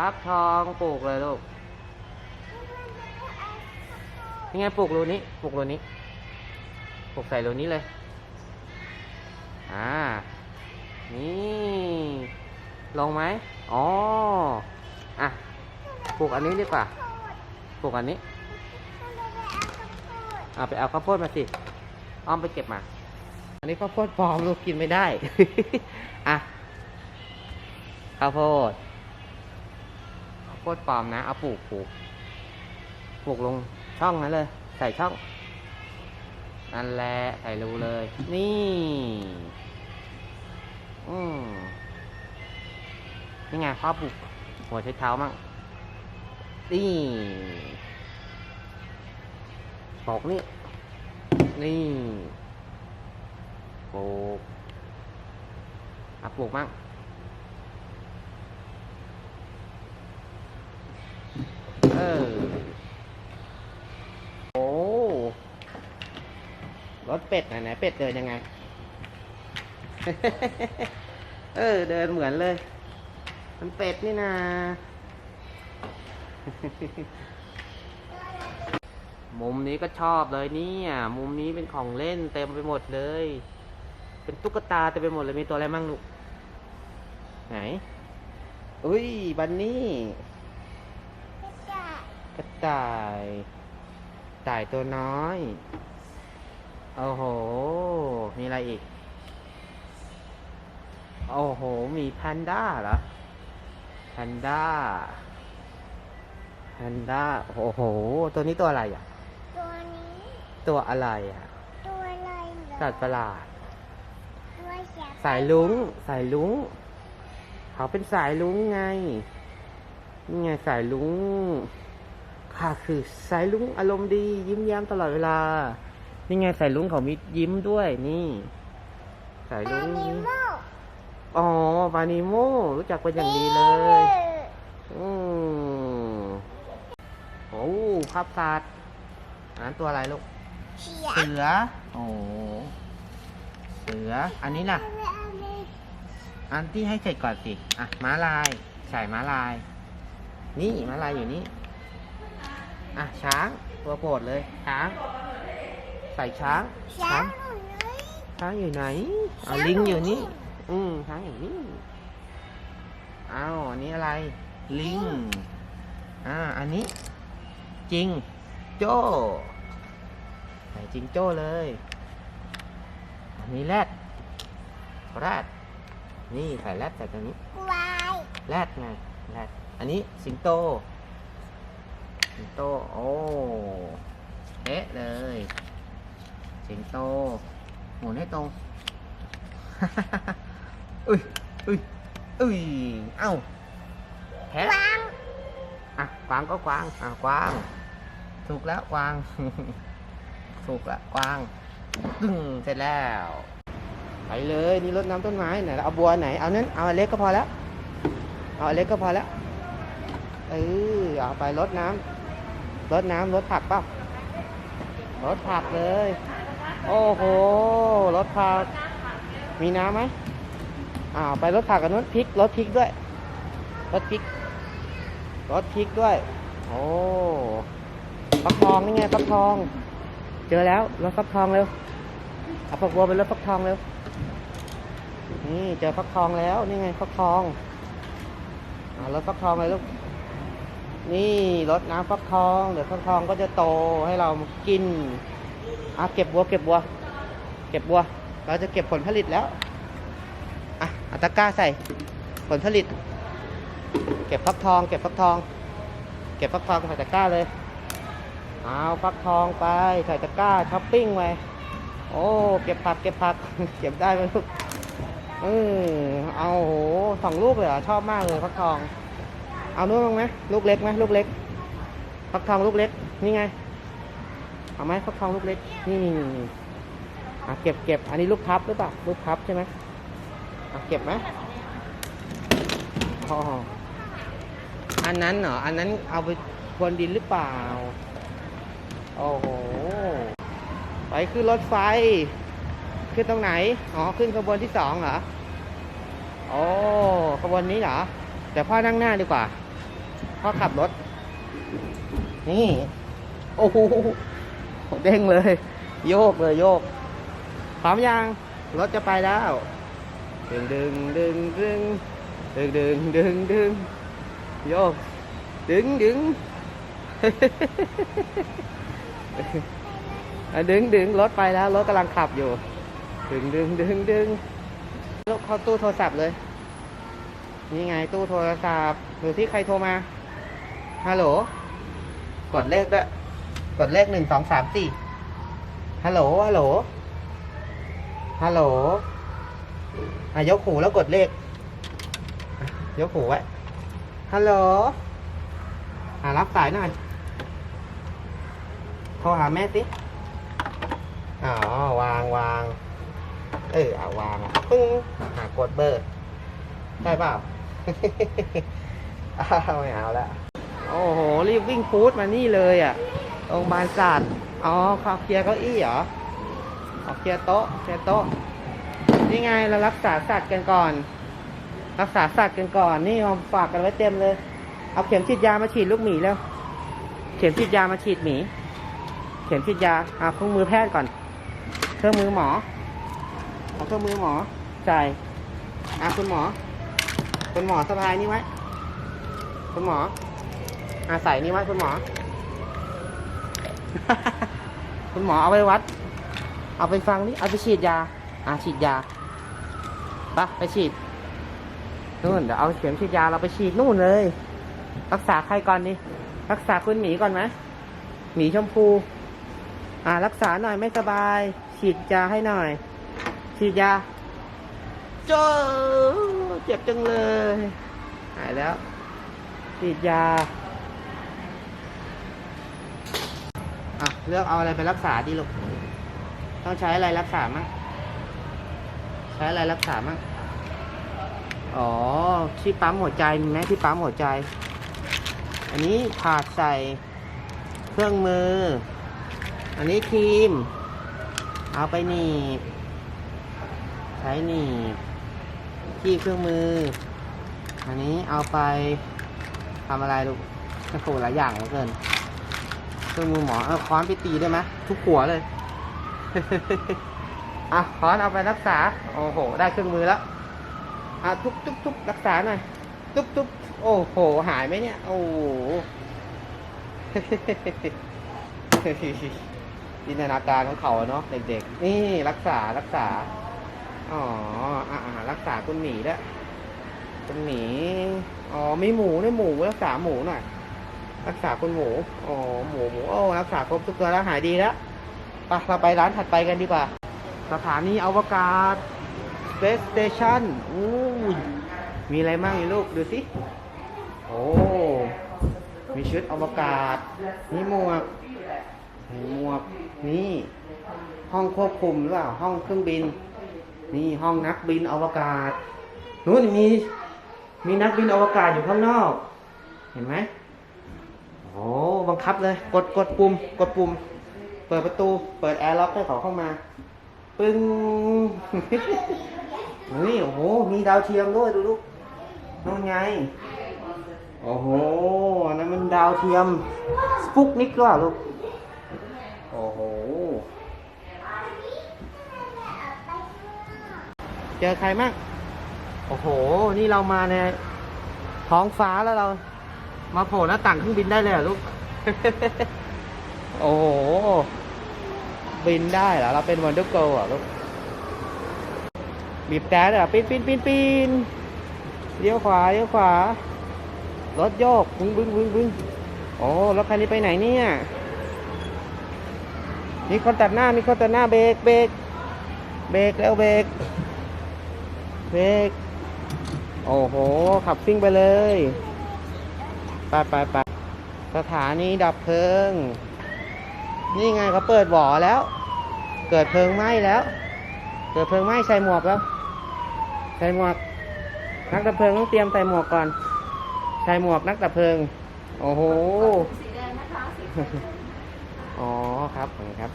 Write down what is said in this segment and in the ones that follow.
ฟักทองปลูกเลยลูกนี่ไงปลูกรูนี้ปลูกรูนี้ปลูกใส่รูนี้เลย อ่า นี่ ลงไหมอ๋อ อะ ปลูกอันนี้ดีกว่า ปลูกอันนี้เอาไปเอาข้าวโพดมาสิ อ้อมไปเก็บมา อันนี้ข้าวโพดปลอมลูกกินไม่ได้ อะ ข้าวโพด ข้าวโพดปลอมนะ เอาปลูกปลูกปลูกลงช่องนั้นเลย ใส่ช่องนั่นแหละใส่รูเลย นี่ อืมนี่ไงพ่อปลูกหัวใช้เท้ามั่งนี่ปลูกนี่ นี่ปลูกอะปลูกมั่ง เออ โอ้ รถเป็ดไหนไหนเป็ดเดินยังไง เออ เดินเหมือนเลย มันเป็ดนี่นามุมนี้ก็ชอบเลยเนี่ยมุมนี้เป็นของเล่นเต็มไปหมดเลย เป็นตุ๊กตาเต็มไปหมดเลยมีตัวอะไรมั่งลูกไหนอุ้ยบันนี่กระต่ายต่ายตัวน้อย โอ้โห มีอะไรอีก โอ้โห มีแพนด้าเหรอ แพนด้า แพนด้า โอ้โห ตัวนี้ตัวอะไรอะ ตัวนี้ ตัวอะไรอะ ตัวอะไรเหรอสัตว์ประหลาด ตัวเสียสายลุง สายลุง เขาเป็นสายลุงไง นี่ไงสายลุงค่ะคือสายลุงอารมณ์ดี ยิ้มแย้มตลอดเวลา นี่ไงสายลุงเขามียิ้มด้วยนี่ สายปลุลางนิยิ้มโมอ๋อปานิโมรู้จักเป็นอย่างดีเลยอืมโอ้ภาพสัตว์อันนั้นตัวอะไรลูกเสียเสือ โอ้เสือ อันนี้ล่ะ อันที่ให้ใส่ก่อนสิ อะ ม้าลายใส่ม้าลาย นี่ม้าลายอยู่นี่ อะ ช้าง ตัวโปรดเลย ช้างใส่ช้าง ช้างหนูเลยช้างอยู่ไหนเอาช้างลิงออยู่ยู่นี่นี่ อืมช้างอยู่นี่เอาอันนี้อะไร ลิง อ่า อันนี้ จริง โจ้ใส่จริงโจ้เลย อันนี้แรดแรดนี่ใส่แรดใส่ตรงนี้กวายแรดไงแรดอันนี้สิงโต สิงโต โอ้เอ๊ะเลย สิงโต หมุนให้ตรง อุ้ยอุ้ยอุ้ยเอ้าแพะกวางอะกวางก็กวางอะกวาง ถูกแล้วกวาง ถูกละกวางตึ้งเสร็จแล้ว ไปเลยนี่รดน้ำต้นไม้ไหนเอาบัวไหน เอานั้นเอาอันเล็กก็พอแล้ว เอาอันเล็กก็พอแล้ว เออเอาไปรดน้ำรดน้ำรดผักเปล่ารดผักเลย โอ้โหรดผัก มีน้ำไหมอ้าวไปรดผักกันนู้นพริกรดพริกด้วยรดพริกรดพริกด้วย โอ้ฟักทองนี่ไงฟักทอง เจอแล้วรถฟักทองเร็วเอาฝักบัวเป็นรถฟักทองเร็ว นี่เจอฟักทองแล้วนี่ไงฟักทองอ่ารถฟักทองเลยลูก นี่รดน้ำฟักทอง เดี๋ยวฟักทองก็จะโตให้เรากิน อะเก็บบัวเก็บบัว เก็บบัว เราจะเก็บผลผลิตแล้ว อะอาตะกร้าใส่ ผลผลิต เก็บฟักทอง เก็บฟักทอง เก็บฟักทองใส่ตะกร้าเลย เอาฟักทองไปใส่ตะกร้าช้อปปิ้งไปโอ้ เก็บผัก เก็บผัก เก็บได้ไหมลูกเออเอาโหสองลูกเลยเหรอ ชอบมากเลยฟักทอง เอานู้นบ้งไหมลูกเล็กไหมลูกเล็ก ฟักทองลูกเล็ก นี่ไง เอาไหมฟักทองลูกเล็ก นี่อะเก็บเก็บอันนี้ลูกพับหรือเปล่าลูกพับใช่ไหมอะเก็บไหมอ๋ออันนั้นเหรอ อันนั้นเอาไปพรวนดินหรือเปล่า โอ้โห ไปขึ้นรถไฟ ขึ้นตรงไหน อ๋อ ขึ้นขบวนที่สองเหรอ โอ้ขบวนนี้เหรอ แต่พ่อนั่งหน้าดีกว่า พ่อขับรถ นี่ โอ้โห เด้งเลย โยกเลยโยกพร้อมยังรถจะไปแล้วดึงดึงดึงดึงดึงดึงดึงดึงโยกดึงดึงดึงดึงรถไปแล้วรถกำลังขับอยู่ ดึงดึงดึงดึงลูกเข้าตู้โทรศัพท์เลย นี่ไงตู้โทรศัพท์ดูที่ใครโทรมาฮัลโหลกดเลขด้วย กดเลขหนึ่งสองสามสี่ฮัลโหล ฮัลโหล ฮัลโหลอะยกหูแล้วกดเลข ยกหูไว้ ฮัลโหลอะรับสายหน่อย โทรหาแม่สิ อ๋อ วางวาง เออเอาวางปึ้งหากดเบอร์ ได้เปล่าอ้าไม่เอาและโอ้โห รีบวิ่งฟูดมานี่เลยอะ โรงพยาบาลศาสตร์อ๋อขาเคลียร์เก้าอี้เหรอขาเคลียร์โต๊ะเคลียร์โต๊ะนี่ไงเรารักษาสัตว์กันก่อน รักษาสัตว์กันก่อน นี่เราฝากกันไว้เต็มเลย เอาเข็มฉีดยามาฉีดลูกหมีแล้ว เข็มฉีดยามาฉีดหมี เข็มฉีดยาเอาเครื่องมือแพทย์ก่อน เครื่องมือหมอ เอาเครื่องมือหมอใส่อะคุณหมอ คุณหมอสบายนี่ไว้ คุณหมออาใส่นี่ไว้คุณหมอ คุณหมอเอาไปวัด เอาไปฟังนี่เอาไปฉีดยา อะฉีดยาไปะไปฉีดนู่นเดี๋ยวเอาเข็มฉีดยาเราไปฉีดนู่นเลย รักษาใครก่อนดิรักษาคุณหมีก่อนไหมหมีชมพู อ่า รักษาหน่อยไม่สบาย ฉีดยาให้หน่อย ฉีดยาเจ้าเจ็บจังเลย หายแล้ว ฉีดยา อะเลือกเอาอะไรไปรักษาดีลูกต้องใช้อะไรรักษามั่งใช้อะไรรักษามั่งอ๋อที่ปั๊มหัวใจมีไหมที่ปั๊มหัวใจ อันนี้ถาดใส่เครื่องมือ อันนี้ครีม เอาไปหนีบใช้หนีบที่เครื่องมือ อันนี้เอาไปทำอะไรลูกโอ้โหหลายอย่างเหลือเกิน รื่องมือหมอเออค้อนไปตีได้ไหมทุกหัวเลยอะค้อนเอาไปรักษา โอ้โห ได้เครื่องมือแล้วอะทุบทุบทุบรักษาหน่อยทุบทุบโอ้โห หายไหมเนี่ย โอ้โหจินตนาการของเขาเนาะเด็กๆ นี่รักษารักษา อ๋ออะอะรักษาคุณหมีด้วคุณหมี อ๋อมีหมูด้วยหมูรักษาหมูหน่อย รักษาคุณหมู อ๋อ หมูหมูโอ้รักษาครบทุกตัวแล้วหายดีแล้วไปเราไปร้านถัดไปกันดีกว่า สถานีอวกาศ Space Station อู้ยมีอะไรบ้างนี่ลูก ดูสิ โอ้ มีชุดอวกาศมีหมวกมีหมวก นี่ ห้องควบคุมหรือเปล่า ห้องเครื่องบิน นี่ห้องนักบินอวกาศ นู้นมี มีนักบินอวกาศอยู่ข้างนอก เห็นไหม อ้บังคับเลย กดกดปุ่ม กดปุ่ม เปิดประตู เปิดแอร์ล็อกให้เขาเข้ามา ปึ้งนี่โอ้โห มีดาวเทียมด้วยดูลูกนู่นไง โอ้โหนนั้นมันดาวเทียม สปุกนิกหรือเปล่าลูก โอ้โห เจอใครมั่งโอ้โห นี่เรามาในท้องฟ้าแล้วเรา มาโผล่หน้าต่างเครื่องบินได้เลยเหรอลูก โอ้โห บินได้เหรอ เราเป็นวันเดอร์โกลลูก บีบแต่เหรอปีนปีนปีนปีนเลี้ยวขวาเลี้ยวขวา รถโยกบึ้งบึ้งบึ้งบึ้งโอ้รถคันนี้ไปไหนเนี่ย มีคนตัดหน้า มีคนตัดหน้าเบรกเบรกเบรกแล้วเบรกเบรกโอ้โห ขับซิ่งไปเลย ไปไปไปสถานีดับเพลิง นี่ไงเขาเปิดบ่อแล้ว เกิดเพลิงไหม้แล้ว เกิดเพลิงไหม้ใส่หมวกแล้ว ใส่หมวก นักดับเพลิงต้องเตรียมใส่หมวกก่อน ใส่หมวกนักดับเพลิง โอ้โห สีแดงนะคะสีอ๋อครับขอบคุณครับ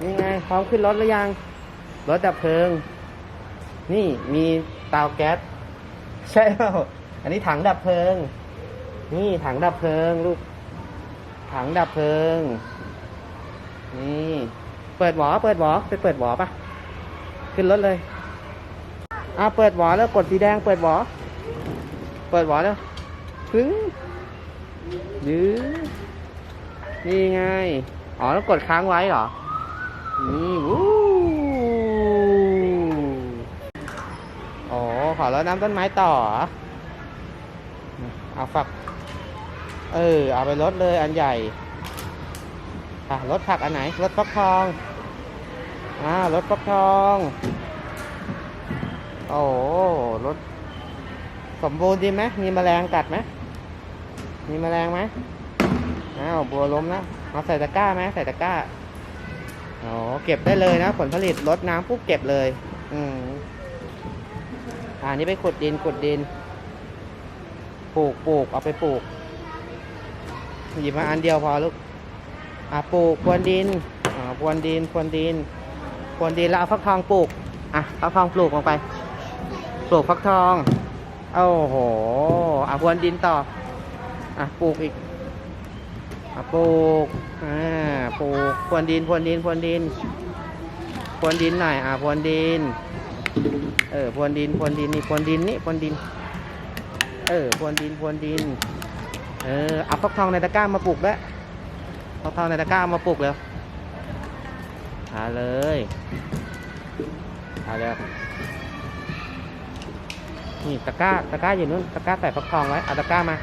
นี่ไงพร้อมขึ้นรถหรือยัง รถดับเพลิง นี่มีเตาแก๊ส ใช่เปล่าอันนี้ถังดับเพลิง นี่ถังดับเพลิงลูก ถังดับเพลิง นี่ เปิดหวอเปิดหวอไปเปิดหวอปะขึ้นรถเลยอ่าเปิดหวอแล้วกดสีแดงเปิดหวอเปิดหวอแล้วพึ่งยื้อนี่ไง อ๋อแล้วกดค้างไว้เหรอ นี่วู้โอ้ขอรดน้ำต้นไม้ต่อ เอาฝัก เออ เอาไปรดเลยอันใหญ่อะรถผักอันไหนรถฟักทองอ่ารถฟักทอง โอ้รถสมบูรณ์ดีไหมมีแมลงกัดไหมมีแมลงไหมอ้าวบัวล้มแล้วเอาใส่ตะกร้าไหมใส่ตะกร้าอ๋อเก็บได้เลยนะ ผลผลิตลดน้ำปุ๊บเก็บเลย อืมอ่านี่ไปขุดดินขุดดินปลูกปลูกเอาไปปลูก หยิบมาอันเดียวพอลูกอะปลูกพรวนดินอ่าพรวนดินพรวนดินพรวนดินแล้วเอาฟักทองปลูกอะฟักทองปลูกลงไป ปลูกฟักทองโอ้โหอะพรวนดินต่ออะปลูกอีกอะปลูกอ่าปลูกพรวนดินพรวนดินพรวนดินพรวนดินหน่อยอะพรวนดิน เออพรวนดินพรวนดินนี่พรวนดินนี่พรวนดิน เออพรวนดินพรวนดิน เออเอาฟักทองในตะกร้ามาปลูกแล้วฟักทองในตะกร้ามาปลูกแล้วหาเลยหาเลยนี่ตะกร้าตะกร้าอยู่นู้นตะกร้าใส่ฟักทองไว้เอาตะกร้ามา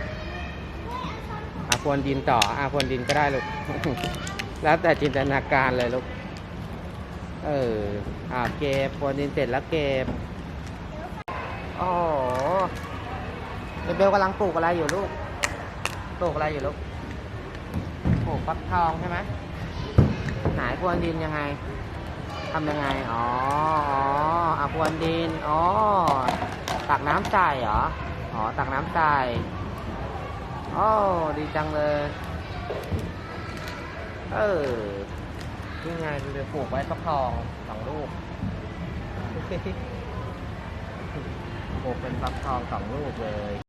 อาพวนดินต่ออาพวนดินก็ได้ลูกแล้วแต่จินตนาการเลยลูกเอออาเก็บพวนดินเสร็จแล้วเก็บอ้โหเบลกำลังปลูกอะไรอยู่ลูก ปลูกอะไรอยู่ลูกปลูกฟักทองใช่ไหมหายพรวนดินยังไงทำยังไง อ๋อ อ๋ออาพรวนดิน อ๋อ ตักน้ำใส่เหรอ อ๋อ ตักน้ำใส่โอ้ดีจังเลย เออนี่ไงดูเลยปลูกไว้ฟักทองสองลูกปลูกเป็นฟักทองสองลูกเลย